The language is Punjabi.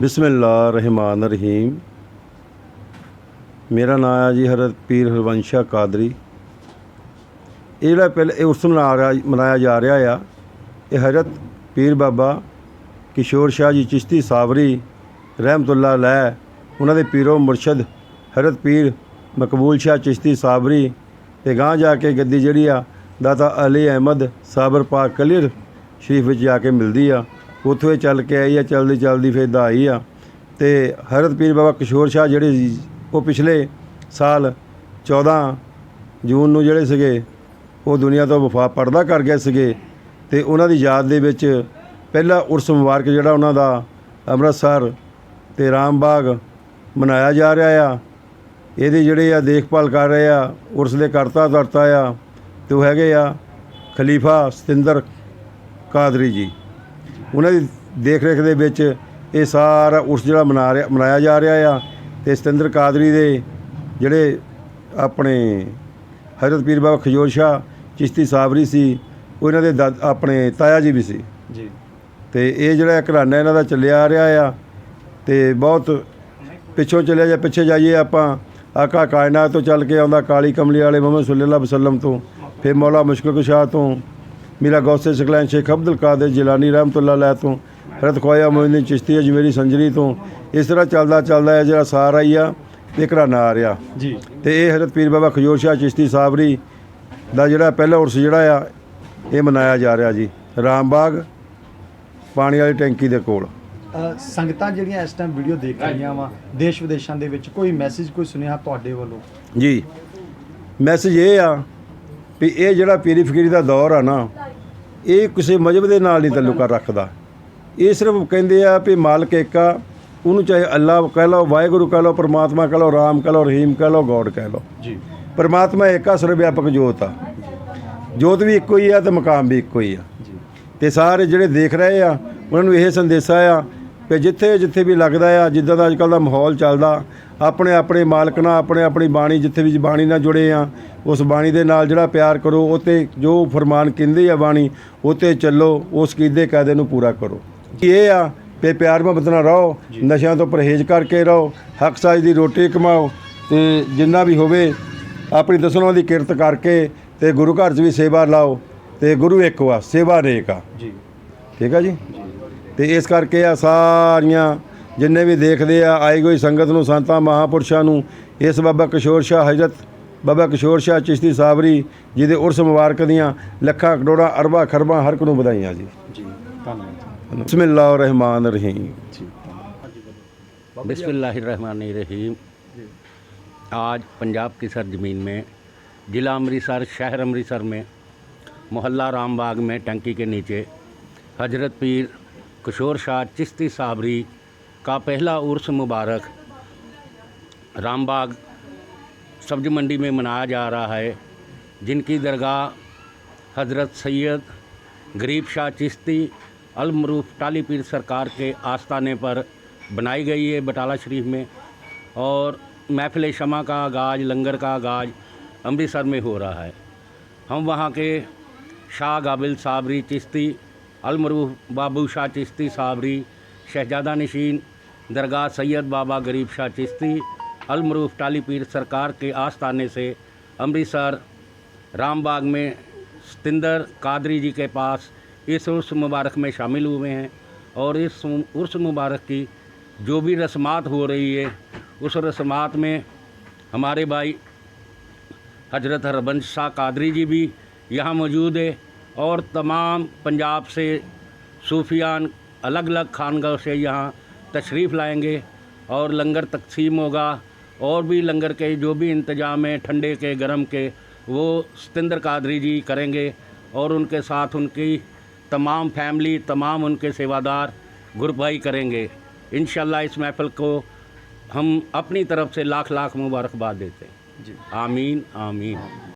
ਬਿਸਮਿਲ੍ਲਾ ਰਹਿਮਾਨ ਰਹੀਮ ਮੇਰਾ ਨਾਮ ਹੈ ਜੀ ਹਰਤ ਪੀਰ ਹਰਵੰਸ਼ਾ ਕਾਦਰੀ। ਇਹ ਜਿਹੜਾ ਪਹਿਲੇ, ਇਹ ਉਸ ਨੂੰ ਮਨਾਇਆ ਜਾ ਰਿਹਾ ਆ, ਇਹ ਹਜ਼ਰਤ ਪੀਰ ਬਾਬਾ ਕਿਸ਼ੋਰ ਸ਼ਾਹ ਜੀ ਚਿਸ਼ਤੀ ਸਾਵਰੀ ਰਹਿਮਤੁল্লাਹ ਲੈ, ਉਹਨਾਂ ਦੇ ਪੀਰੋ ਮੁਰਸ਼ਦ ਹਜ਼ਰਤ ਪੀਰ ਮਕਬੂਲ ਸ਼ਾਹ ਚਿਸ਼ਤੀ ਸਾਬਰੀ ਤੇ ਗਾਂ ਜਾ ਕੇ ਗੱਦੀ ਜਿਹੜੀ ਆ, ਦਾਤਾ ਅਲੀ ਅਹਿਮਦ ਸਾਬਰ ਪਾਕ ਕਲੀਰ ਸ਼ਰੀਫ ਵਿੱਚ ਜਾ ਕੇ ਮਿਲਦੀ ਆ। ਉੱਥੋਂ ਇਹ ਚੱਲ ਕੇ ਆਈ ਆ ਚੱਲਦੀ ਚੱਲਦੀ ਫਿਰ ਦਾ ਆਈ ਆ। ਤੇ ਹਰਤ ਪੀਰ ਬਾਬਾ ਕਿਸ਼ੋਰ ਸ਼ਾਹ ਜਿਹੜੇ ਸੀ, ਉਹ ਪਿਛਲੇ ਸਾਲ 14 ਜੂਨ ਨੂੰ ਜਿਹੜੇ ਸੀਗੇ ਉਹ ਦੁਨੀਆ ਤੋਂ ਵਫਾ ਪਰਦਾ ਕਰ ਗਏ ਸੀਗੇ। ਤੇ ਉਹਨਾਂ ਦੀ ਯਾਦ ਦੇ ਵਿੱਚ ਪਹਿਲਾ ਉਰਸ ਮੁਬਾਰਕ ਜਿਹੜਾ ਉਹਨਾਂ ਦਾ ਅੰਮ੍ਰਿਤਸਰ ਤੇ ਰਾਮਬਾਗ ਮਨਾਇਆ ਜਾ ਰਿਹਾ ਆ। ਇਹਦੀ ਜਿਹੜੇ ਆ ਦੇਖਭਾਲ ਕਰ ਰਹੇ ਆ ਉਰਸ ਦੇ ਕਰਤਾ ਧਰਤਾ ਆ। ਤੇ ਉਹ ਹੈਗੇ ਆ ਖਲੀਫਾ ਸਤਿੰਦਰ ਕਾਦਰੀ ਜੀ। ਉਹਨਾਂ ਦੀ ਦੇਖ ਰੇਖ ਦੇ ਵਿੱਚ ਇਹ ਸਾਰਾ ਉਰਸ ਜਿਹੜਾ ਮਨਾ ਰਿਹਾ ਮਨਾਇਆ ਜਾ ਰਿਹਾ ਆ ਤੇ ਸਤਿੰਦਰ ਕਾਦਰੀ ਦੇ ਜਿਹੜੇ ਆਪਣੇ ਹਜ਼ਰਤ ਪੀਰ ਬਾਬਾ ਖਜੂਰ ਸ਼ਾਹ ਚਿਸ਼ਤੀ ਸਾਬਰੀ ਸੀ ਉਹ ਇਹਨਾਂ ਦੇ ਆਪਣੇ ਤਾਇਆ ਜੀ ਵੀ ਸੀ। ਜੀ। ਤੇ ਇਹ ਜਿਹੜਾ ਘਰਾਨਾ ਇਹਨਾਂ ਦਾ ਚੱਲਿਆ ਆ ਰਿਹਾ ਆ ਤੇ ਬਹੁਤ ਪਿੱਛੋਂ ਚੱਲਿਆ ਜਾਂ ਪਿੱਛੇ ਜਾਈਏ ਆਪਾਂ ਆਕਾ ਕਾਇਨਾਤ ਤੋਂ ਚੱਲ ਕੇ ਆਉਂਦਾ ਕਾਲੀ ਕਮਲੀ ਵਾਲੇ ਮੁਹੰਮਦ ਸੱਲੱਲਾਹੁ ਅਲੈहि ਵਸੱਲਮ ਤੋਂ ਫਿਰ ਮੌਲਾ ਮੁਸ਼ਕਿਲ ਕੁਸ਼ਾ ਤੋਂ ਮੀਰਾ ਗੌਸੇ ਸ਼ਕਲੈਨ ਸ਼ੇਖ ਅਬਦੁਲ ਕਾਦਰ ਜਿਲਾਨੀ ਰਹਿਮਤੁল্লাਹ ਅਲੈਹ ਤੋਂ ਹਰਤ ਖਵਾਜਾ ਮੋਇਨਦੀਨ ਚਿਸ਼ਤੀ ਅਜਮੇਰੀ ਸੰਜਰੀ ਤੋਂ ਇਸ ਤਰ੍ਹਾਂ ਚੱਲਦਾ ਚੱਲਦਾ ਇਹ ਜਿਹੜਾ ਸਾਰਾ ਹੀ ਆ ਇਹ ਘਰਾਨਾ ਆ ਰਿਹਾ ਜੀ ਤੇ ਇਹ ਹਜ਼ਰਤ ਪੀਰ ਬਾਬਾ ਖਜੂਰ ਸ਼ਾਹ ਚਿਸ਼ਤੀ ਸਾਬਰੀ ਦਾ ਜਿਹੜਾ ਪਹਿਲਾ ਉਰਸ ਜਿਹੜਾ ਆ ਇਹ ਮਨਾਇਆ ਜਾ ਰਿਹਾ ਜੀ ਰਾਮਬਾਗ ਪਾਣੀ ਵਾਲੀ ਟੈਂਕੀ ਦੇ ਕੋਲ ਅ, ਸੰਗਤਾਂ ਜਿਹੜੀਆਂ ਇਸ ਟਾਈਮ ਵੀਡੀਓ ਦੇਖ ਰਹੀਆਂ ਵਾ ਦੇਸ਼ ਵਿਦੇਸ਼ਾਂ ਦੇ ਵਿੱਚ ਕੋਈ ਮੈਸੇਜ ਕੋਈ ਸੁਨੇਹਾ ਤੁਹਾਡੇ ਵੱਲੋਂ ਜੀ ਮੈਸੇਜ ਇਹ ਆ ਵੀ ਇਹ ਜਿਹੜਾ ਪੀਰੀ ਫਕੀਰੀ ਦਾ ਦੌਰ ਆ ਨਾ ਇਹ ਕਿਸੇ ਮਜਹਬ ਦੇ ਨਾਲ ਨਹੀਂ ਤਾਲੁਕਾ ਰੱਖਦਾ। ਇਹ ਸਿਰਫ ਕਹਿੰਦੇ ਆ ਵੀ ਮਾਲਕ ਇੱਕ ਆ ਉਹਨੂੰ ਚਾਹੇ ਅੱਲਾ ਕਹਿ ਲਓ ਵਾਹਿਗੁਰੂ ਕਹਿ ਲਓ ਪਰਮਾਤਮਾ ਕਹਿ ਲਓ ਰਾਮ ਕਹਿ ਲਓ ਰਹੀਮ ਕਹਿ ਲਓ ਗੋਡ ਕਹਿ ਲਓ। ਜੀ। ਪਰਮਾਤਮਾ ਇੱਕ ਆ ਸਰਵ ਵਿਆਪਕ ਜੋਤ ਆ। ਜੋਤ ਵੀ ਇੱਕੋ ਹੀ ਆ ਤੇ ਮਕਾਮ ਵੀ ਇੱਕੋ ਹੀ ਆ। ਜੀ। ਤੇ ਸਾਰੇ ਜਿਹੜੇ ਦੇਖ ਰਹੇ ਆ ਉਹਨਾਂ ਨੂੰ ਇਹ ਸੰਦੇਸ਼ਾ ਆ ਕਿ ਜਿੱਥੇ ਜਿੱਥੇ ਵੀ ਲੱਗਦਾ ਆ ਜਿੱਦਾਂ ਦਾ ਅੱਜਕੱਲ ਦਾ ਮਾਹੌਲ ਚੱਲਦਾ ਆਪਣੇ ਆਪਣੇ ਮਾਲਕ ਨਾਲ ਆਪਣੇ ਆਪਣੀ ਬਾਣੀ ਜਿੱਥੇ ਵੀ ਬਾਣੀ ਨਾਲ ਜੁੜੇ ਆ ਉਸ ਬਾਣੀ ਦੇ ਨਾਲ ਜਿਹੜਾ ਪਿਆਰ ਕਰੋ ਉਹ ਤੇ ਜੋ ਫਰਮਾਨ ਕਹਿੰਦੇ ਆ ਬਾਣੀ ਉਹ ਤੇ ਚੱਲੋ ਉਸ ਕੀਦੇ ਕਾਇਦੇ ਨੂੰ ਪੂਰਾ ਕਰੋ। ਇਹ ਆ ਕਿ ਪਿਆਰ ਮੁਹੱਬਤ ਨਾਲ ਰਹੋ ਨਸ਼ਿਆਂ ਤੋਂ ਪਰਹੇਜ਼ ਕਰਕੇ ਰਹੋ ਹੱਕ ਸਾਜ ਦੀ ਰੋਟੀ ਕਮਾਓ ਤੇ ਜਿੰਨਾ ਵੀ ਹੋਵੇ ਆਪਣੀ ਦਸਣੋਂ ਦੀ ਕਿਰਤ ਕਰਕੇ ਤੇ ਗੁਰੂ ਘਰ 'ਚ ਵੀ ਸੇਵਾ ਲਾਓ ਤੇ ਗੁਰੂ ਇੱਕ ਵਾ ਸੇਵਾ ਨੇਕ ਆ। ਜੀ। ਠੀਕ ਆ ਜੀ। ਤੇ ਇਸ ਕਰਕੇ ਆ ਸਾਰੀਆਂ ਜਿੰਨੇ ਵੀ ਦੇਖਦੇ ਆ ਆਈ ਗਈ ਸੰਗਤ ਨੂੰ ਸੰਤਾਂ ਮਹਾਪੁਰਸ਼ਾਂ ਨੂੰ ਇਸ ਬਾਬਾ ਕਿਸ਼ੋਰ ਸ਼ਾਹ ਹਜ਼ਰਤ ਬਾਬਾ ਕਿਸ਼ੋਰ ਸ਼ਾਹ ਚਿਸ਼ਤੀ ਸਾਬਰੀ ਜਿਹਦੇ ਉਰਸ ਮੁਬਾਰਕ ਦੀਆਂ ਲੱਖਾਂ ਕਰੋੜਾਂ ਅਰਬਾਂ ਖਰਬਾਂ ਹਰ ਇੱਕ ਨੂੰ ਵਧਾਈਆਂ ਜੀ ਜੀ ਧੰਨਵਾਦ ਬਿਸਮਿਲ੍ਲਾਹਿਰ ਰਹਿਮਾਨ ਰਹੀਮ ਜੀ बिस्मिल्लाहिर्रहमानिर्रहीम आज पंजाब की सरजमीन में ज़िला अमृतसर शहर अमृतसर में मोहल्ला रामबाग में टंकी के नीचे हजरत पीर किशोर शाह चिश्ती साबरी का पहला उर्स मुबारक रामबाग सब्ज़ मंडी में मनाया जा रहा है, जिनकी दरगाह हज़रत सैयद गरीब शाह चिश्ती अलमरूफ टाली पीर सरकार के आस्थाने पर बनाई गई है बटाला शरीफ में, और महफिल शमा का आगाज़, लंगर का आगाज़ अमृतसर में हो रहा है। हम वहाँ के शाह गाबिल साबरी चिश्ती, अलमरूफ बाबू शाह चिश्ती साबरी, शहजादा नशीन, दरगाह सैयद बाबा गरीब शाह चिश्ती अलमरूफ टाली पीर सरकार के आस्थाने से अमृतसर, रामबाग में सतिंदर कादरी जी के पास इस उर्स मुबारक में शामिल हुए हैं और इस उर्स मुबारक की जो भी रस्मात हो रही है, उस रस्मात में हमारे भाई हज़रत हरबंश शाह कादरी जी भी यहाँ मौजूद है और तमाम पंजाब से सूफियान अलग अलग खानगाह से यहाँ तशरीफ़ लाएँगे और लंगर तकसीम होगा। और भी लंगर के जो भी इंतज़ाम है ठंडे के गर्म के वो सतेंद्र कादरी जी करेंगे और उनके साथ उनकी तमाम फैमिली तमाम उनके सेवादार ग्रुप भाई करेंगे। इन इस महफिल को हम अपनी तरफ़ से लाख लाख मुबारकबाद देते हैं। जी। आमीन आमीन।